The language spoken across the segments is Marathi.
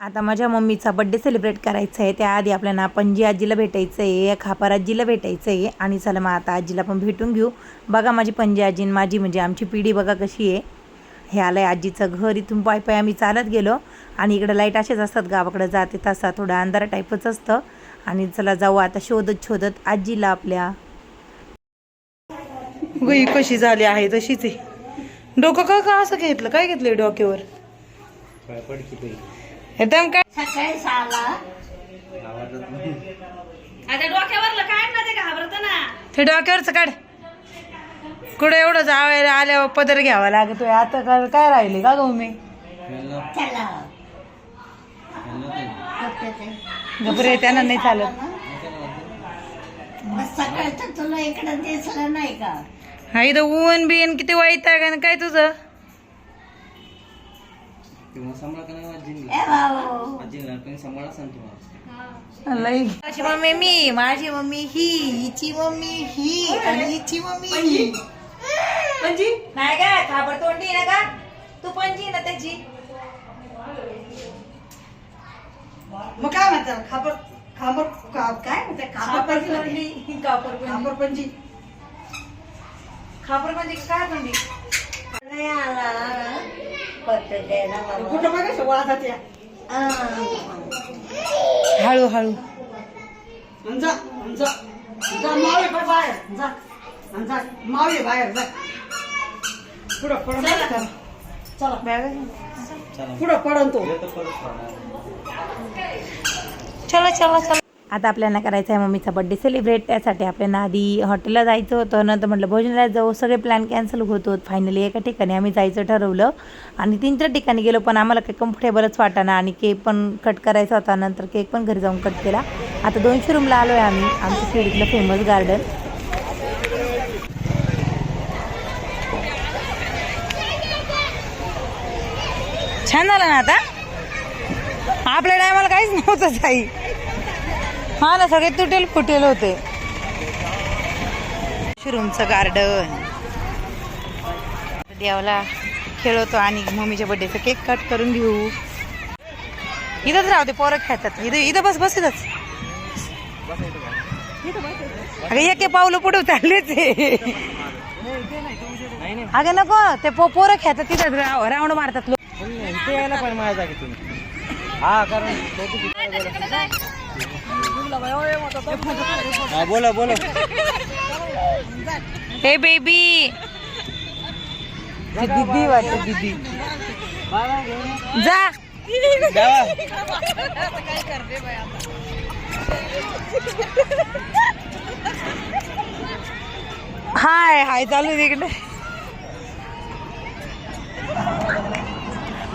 आता माझ्या मम्मीचा बड्डे सेलिब्रेट करायचा आहे त्याआधी आपल्याला पणजी आजीला भेटायचं आहे खापर आजीला भेटायचं आहे आणि चला मग आता आजीला पण भेटून घेऊ. बघा माझी पणजी आजी आणि माझी म्हणजे आमची पिढी बघा कशी आहे. हे आलं आहे आजीचं घर इथून पाय पाय आम्ही चालत गेलो आणि इकडं लाइट असेच असतात गावाकडं जाते तसा थोडा अंधारा टाईपच असतं. आणि चला जाऊ आता शोधत शोधत आजीला आपल्या. गुई कशी झाली आहे तशीच आहे. डोकं का का असं घेतलं? काय घेतलं डोक्यावर? एकदम काय? सकाळी सहाला. आता डोक्यावरलं काय ना ते घाबरत ना. ते डोक्यावरच काढ. कुठं एवढं जावायला आल्यावर पदर घ्यावा लागतोय. आता का- काय राहिले का गहू मी चला. घबरे त्यांना नाही चालत. मग सकाळचं तुला इकडं दिसलं नाही का? हा इथं ऊन बिन किती वाईट आहे का काय तुझं ए भाऊ. लई. माझी मम्मी मी माझी मम्मी ही हिची मम्मी ही आणि हिची मम्मी ही. पंजी नाही का खाबर तोंडी ना का तू पंजी ना त्याची? मग काय म्हणतात खापर खापर का- काय म्हणतात खापर पंजी खापर खापर पंजी खापर पंजी काय नाही आला. कुठं या. हळू हळू जा जा. जा मावळे पण बाहेर. जा. जा. मावळे बाहेर जा. पुढं पडन का? चला. पुढं पडन तो? चला चला चला. आता आपल्याला करायचं आहे मम्मीचा बड्डे सेलिब्रेट त्यासाठी आपल्याला आधी हॉटेलला जायचं होतं नंतर म्हटलं भोजनाला जाऊ. सगळे प्लॅन कॅन्सल होत होत. फायनली एका ठिकाणी आम्ही जायचं ठरवलं. आणि तीन चार ठिकाणी गेलो पण आम्हाला काही कम्फर्टेबलच वाटाना. आणि केक पण कट करायचा होता. नंतर केक पण घरी जाऊन कट केला. आता दोनशे रूमला आलो आहे आम्ही. आमच्या शिर्डीतलं फेमस गार्डन छान झालं ना आता? आपल्या टायमाला काहीच नव्हतं साई. हा ना सगळे तुटेल फुटेल होते. शोरूमचं गार्डन देवाला खेळवतो आणि मम्मीच्या बड्डेचा केक कट करून घेऊ. इथंच राहते पोरं खेळतात. इथं इथं बस बस इथंच. अगं एक एक पावलं पुढे चाललेच. अगं नको. ते पो- पोरं खेळतात तिथं राऊंड मारतात लोक. ते यायला पण माझ्या जागेतून हा कारण हा बोला बोला. हे बेबी. दीदी वाटत दीदी. जा. हाय हाय चालू आहे तिकडे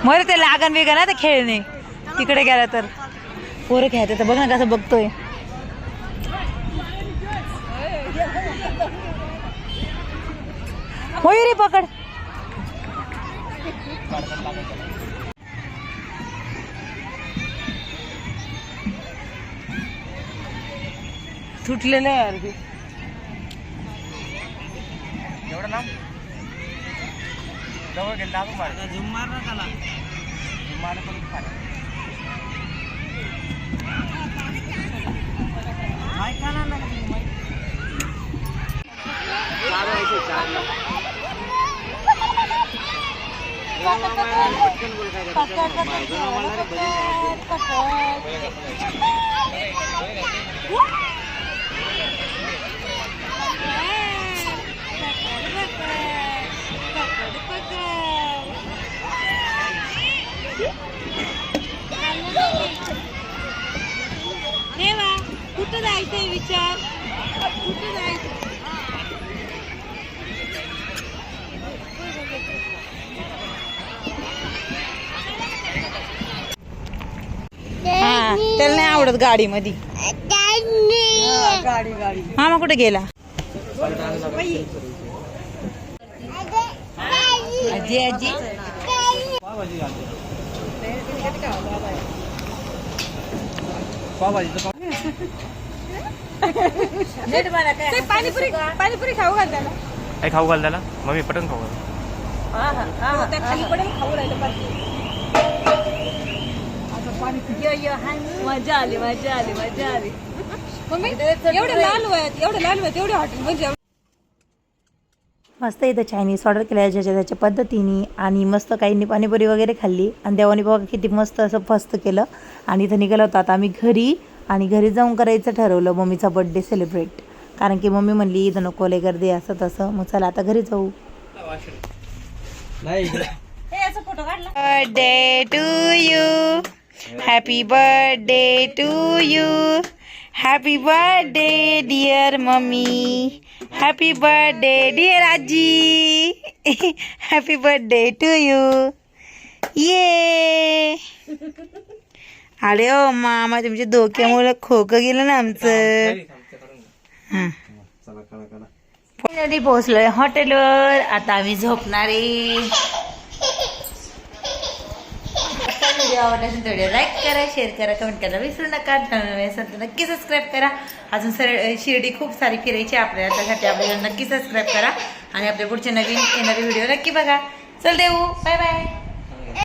मरे ते लागण बिगन ना ते खेळणे. तिकडे गेला तर. पोरं खेळते तर बघ ना कसं बघतोय. होय रे पकड. तुटलेलं आहे ते एवढं लांब? जवळ गेलं दाबून मार. झुम मार ना त्याला. झुम मार पण फार? चार व्हायचे, चार ला. पटकन बोल काय करायचं. माहिती नाही मला रे, बघून राहा. देवा कुठं जायचंय विचार? कुठं जायचं त्याला नाही आवडत गाडी मध्ये गाडी. गाडी मामा कुठे गेला? आजी आजी. पाणीपुरी पाणीपुरी खाऊ घाल त्याला. काय खाऊ घाल त्याला? मग मी पटकन खाऊ घाल. पडेल खाऊ राहिलं पाहिजे. मजा आली मजा आली मजा आली. मम्मी एवढं लाल वयात एवढं लाल वयात एवढे हॉटेल म्हणजे मस्त इथं चायनीज ऑर्डर केल्या ज्याच्या त्याच्या पद्धतीने आणि मस्त काहींनी पाणीपुरी वगैरे खाल्ली. आणि देवानी बघा किती मस्त असं फस्त केलं. आणि इथं निघालो होतो. आता आम्ही घरी आणि घरी जाऊन करायचं ठरवलं मम्मीचा बड्डे सेलिब्रेट कारण की मम्मी म्हणली इथं नको लय गर्दी असं तसं. मग चला आता घरी जाऊ. Birthday to you happy birthday to you happy birthday dear mummy happy birthday dear आजी हॅपी बर्थडे टू यू ये अरे ओ मामा तुमच्या डोक्यामुळे खोकं गेलं ना आमचं. हां. पोहोचलोय हॉटेलवर. आता आम्ही झोपणार आहे व्हिडिओ आवडला असेल तर व्हिडिओ लाईक करा शेअर करा कमेंट करायला विसरू नका. नवीन असेल तर नक्की सबस्क्राईब करा. अजून सर शिर्डी खूप सारी फिरायची आपल्याला. त्यासाठी आपल्याला नक्की सबस्क्राईब करा. आणि आपल्या पुढचे नवीन येणारे व्हिडिओ नक्की बघा. चल देऊ. Bye bye